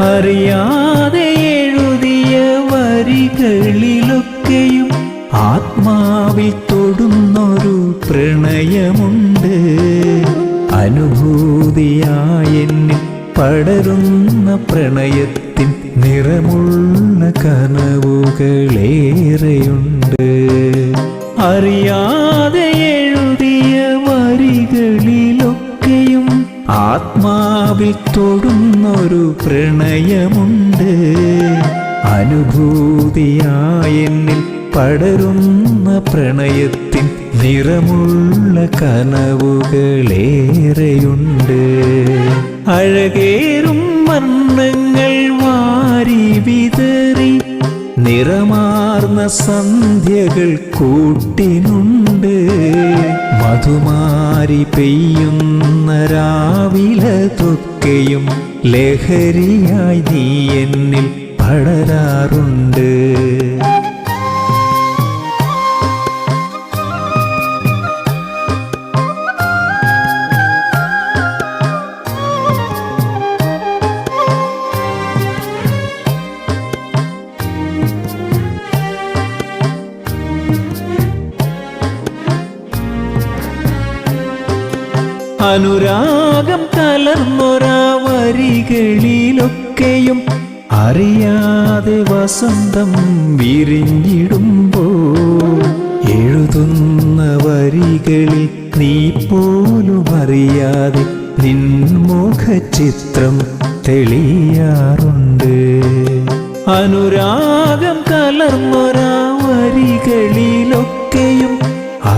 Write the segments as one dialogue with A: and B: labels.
A: അറിയാതെ എഴുതിയ വരികളിലൊക്കെയും ആത്മാവിൽ തൊടുന്നൊരു പ്രണയമുണ്ട്. അനുഭൂതിയായെന്നിൽ പടരുന്ന പ്രണയത്തിൻ നിറമുള്ള കനവുകളേറെയുണ്ട്. അറിയാതെ എഴുതിയ വരികളിലൊക്കെയും ആത്മാവിൽ തൊടുന്നൊരു പ്രണയമുണ്ട്. അനുഭൂതിയായെന്നിൽ പടരുന്ന പ്രണയത്തിൻ നിറമുള്ള കനവുകളേറെയുണ്ട്. അഴകേറും വർണങ്ങൾ വിതറി നിറമാർന്ന സന്ധ്യകൾ കൂട്ടിനുണ്ട്. മധുമാരി പെയ്യുന്ന രാവിലതൊക്കെയും ലഹരിയായി നീ എന്നിൽ പടരാറുണ്ട്. അനുരാഗം കലർന്നൊരാ വരികളിലൊക്കെയും അറിയാതെ വസന്തം വിരിഞ്ഞിടുമ്പോ എഴുതുന്ന വരികളിൽ നീ പോലും അറിയാതെ നിൻമുഖചിത്രം തെളിയാറുണ്ട്. അനുരാഗം കലർന്നൊരാ വരികളിലൊക്കെയും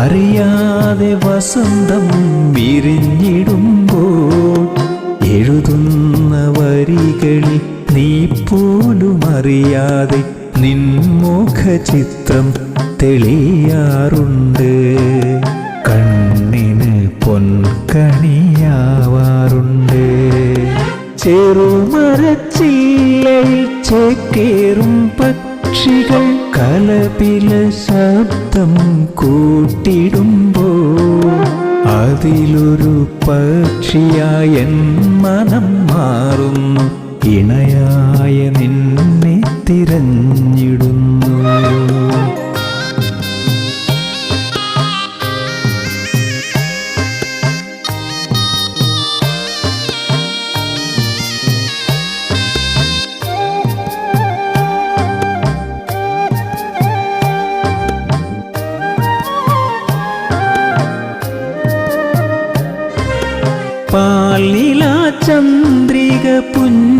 A: അറിയാതെ വസന്തം വിരിഞ്ഞിടുമ്പോൾ എഴുതുന്ന വരികളിൽ നീ പോലും അറിയാതെ നിൻമുഖചിത്രം തെളിയാറുണ്ട്. കണ്ണിന് പൊൻകണിയാവാറുണ്ട്. ചെറുമരച്ചില്ലയിൽ ചേക്കേറും പക്ഷികൾ കലപില ശബ്ദം കൂട്ടിടുമ്പോ അതിലൊരു പക്ഷിയായ മനം മാറുന്നു. ഇണയായ നിന്നെ തിരഞ്ഞിടുന്നു. പാലില ചന്ദ്രിക പുഞ്ചിരിക്കുമ്പോൾ